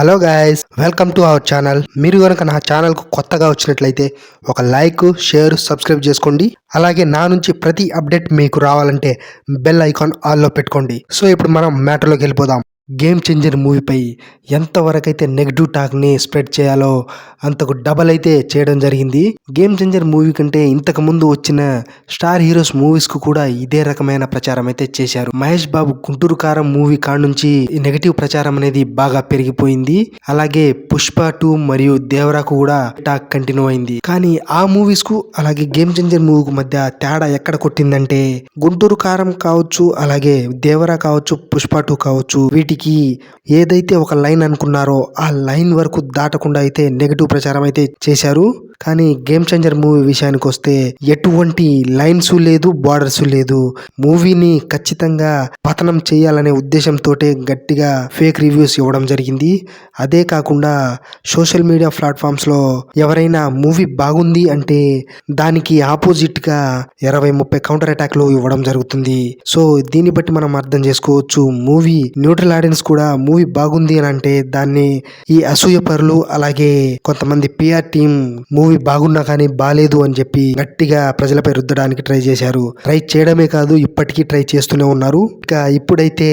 Hello guys welcome to our channel. మీరు కనుక నా ఛానల్కు కొత్తగా వచ్చినట్లయితే ఒక లైక్ షేర్ సబ్స్క్రైబ్ చేసుకోండి. అలాగే నా నుంచి ప్రతి అప్డేట్ మీకు రావాలంటే బెల్ ఐకాన్ ఆల్లో పెట్టుకోండి. సో ఇప్పుడు మనం మ్యాటర్లోకి వెళ్ళిపోదాం. గేమ్ చేంజర్ మూవీపై ఎంతవరకైతే నెగిటివ్ టాక్ని స్ప్రెడ్ చేయాలో అంతకు డబల్ అయితే చేయడం జరిగింది. గేమ్ చేంజర్ మూవీ కంటే ఇంతకు ముందు వచ్చిన స్టార్ హీరోస్ మూవీస్కు కూడా ఇదే రకమైన ప్రచారం అయితే చేశారు. మహేష్ బాబు గుంటూరు కారం మూవీ కాడ నుంచి నెగిటివ్ ప్రచారం అనేది బాగా పెరిగిపోయింది. అలాగే పుష్ప టూ మరియు దేవరాకు కూడా టాక్ కంటిన్యూ అయింది. కానీ ఆ మూవీస్కు అలాగే గేమ్ చేంజర్ మూవీకి మధ్య తేడా ఎక్కడ కొట్టిందంటే గుంటూరు కారం కావచ్చు అలాగే దేవరా కావచ్చు పుష్ప టూ కావచ్చు వీటికి ఏదైతే ఒక లైన్ అనుకున్నారో ఆ లైన్ వరకు దాటకుండా అయితే నెగిటివ్ ప్రచారం అయితే చేశారు. కానీ గేమ్ చేంజర్ మూవీ విషయానికి వస్తే ఎటువంటి లైన్స్ లేదు బార్డర్స్ లేదు. మూవీని ఖచ్చితంగా పతనం చేయాలనే ఉద్దేశంతో గట్టిగా ఫేక్ రివ్యూస్ ఇవ్వడం జరిగింది. అదే కాకుండా సోషల్ మీడియా ప్లాట్ఫామ్స్లో ఎవరైనా మూవీ బాగుంది అంటే దానికి ఆపోజిట్గా ఇరవై ముప్పై కౌంటర్ అటాక్లు ఇవ్వడం జరుగుతుంది. సో దీన్ని బట్టి మనం అర్థం చేసుకోవచ్చు మూవీ న్యూట్రల్ ఆడియన్స్ కూడా మూవీ బాగుంది అని అంటే దాన్ని ఈ అసూయ పరులు అలాగే కొంతమంది పిఆర్ టీం మూవీ మూవీ బాగున్నా కానీ బాలేదు అని చెప్పి గట్టిగా ప్రజలపై రుద్దడానికి ట్రై చేశారు. ట్రై చేయడమే కాదు ఇప్పటికీ ట్రై చేస్తూనే ఉన్నారు. ఇక ఇప్పుడైతే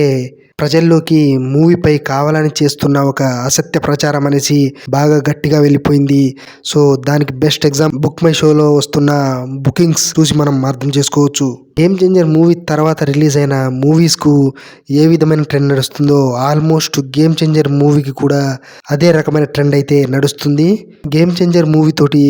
ప్రజల్లోకి మూవీపై కావాలని చేస్తున్న ఒక అసత్య ప్రచారం అనేసి బాగా గట్టిగా వెళ్ళిపోయింది. సో దానికి బెస్ట్ ఎగ్జామ్ బుక్ మై షోలో వస్తున్న బుకింగ్స్ చూసి మనం అర్థం చేసుకోవచ్చు. గేమ్ చేంజర్ మూవీ తర్వాత రిలీజ్ అయిన మూవీస్కు ఏ విధమైన ట్రెండ్ నడుస్తుందో ఆల్మోస్ట్ గేమ్ చేంజర్ మూవీకి కూడా అదే రకమైన ట్రెండ్ అయితే నడుస్తుంది. గేమ్ చేంజర్ మూవీ తోటి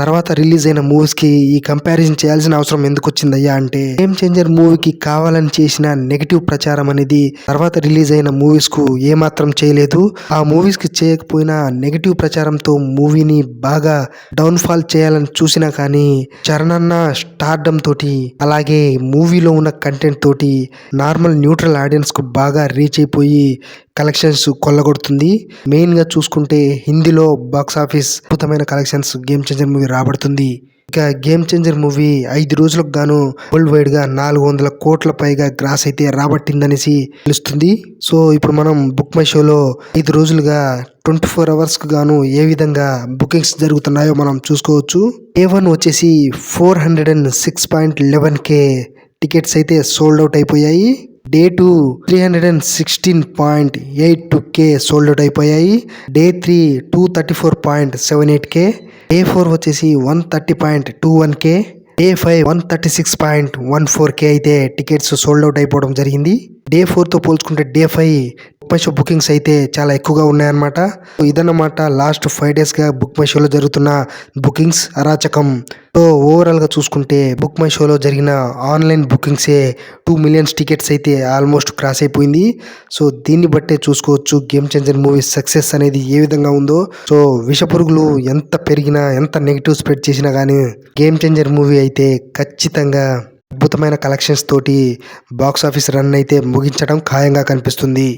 తర్వాత రిలీజ్ అయిన మూవీస్కి ఈ కంపారిజన్ చేయాల్సిన అవసరం ఎందుకు వచ్చిందయ్యా అంటే గేమ్ చేంజర్ మూవీకి కావాలని చేసిన నెగిటివ్ ప్రచారం అనేది తర్వాత రిలీజ్ అయిన మూవీస్కు ఏమాత్రం చేయలేదు. ఆ మూవీస్కి చేయకపోయినా నెగిటివ్ ప్రచారంతో మూవీని బాగా డౌన్ఫాల్ చేయాలని చూసినా కానీ చరణన్న స్టార్డమ్ తోటి అలాగే మూవీలో ఉన్న కంటెంట్ తోటి నార్మల్ న్యూట్రల్ ఆడియన్స్కు బాగా రీచ్ అయిపోయి కలెక్షన్స్ కొల్లగొడుతుంది. మెయిన్గా చూసుకుంటే హిందీలో బాక్స్ ఆఫీస్ అద్భుతమైన కలెక్షన్స్ గేమ్ చేంజర్ మూవీ రాబడుతుంది. ఇక గేమ్ చేంజర్ మూవీ ఐదు రోజులకు గాను వరల్డ్ వైడ్గా నాలుగు వందల కోట్ల పైగా గ్రాస్ అయితే రాబట్టిందనేసి తెలుస్తుంది. సో ఇప్పుడు మనం బుక్ మై షోలో ఐదు రోజులుగా ట్వంటీ ఫోర్ అవర్స్ గాను ఏ విధంగా బుకింగ్స్ జరుగుతున్నాయో మనం చూసుకోవచ్చు. ఏ వన్ వచ్చేసి four hundred and six point eleven K tickets అయితే సోల్డ్ అవుట్ అయిపోయాయి. Day two three hundred and sixteen point eight two K sold out అయిపోయాయి. Day three two thirty four point seven eight K day four వచ్చేసి one thirty point two one K day five one thirty six point one four K అయితే tickets sold out అయిపోవడం జరిగింది. Day ఫోర్తో పోల్చుకుంటే day five my show bookings అయితే చాలా ఎక్కువగా ఉన్నాయన్నమాట. ఇదన్నమాట లాస్ట్ ఫైవ్ డేస్గా బుక్ మై షోలో జరుగుతున్న బుకింగ్స్ అరాచకం. సో ఓవరాల్గా చూసుకుంటే బుక్ మై షోలో జరిగిన ఆన్లైన్ బుకింగ్సే టూ మిలియన్స్ టికెట్స్ అయితే ఆల్మోస్ట్ క్రాస్ అయిపోయింది. సో దీన్ని బట్టే చూసుకోవచ్చు గేమ్ చేంజర్ మూవీ సక్సెస్ అనేది ఏ విధంగా ఉందో. సో విషపురుగులు ఎంత పెరిగినా ఎంత నెగిటివ్ స్ప్రెడ్ చేసినా కానీ గేమ్ చేంజర్ మూవీ అయితే ఖచ్చితంగా అద్భుతమైన కలెక్షన్స్ తోటి బాక్స్ ఆఫీస్ రన్ అయితే ముగించడం ఖాయంగా కనిపిస్తుంది.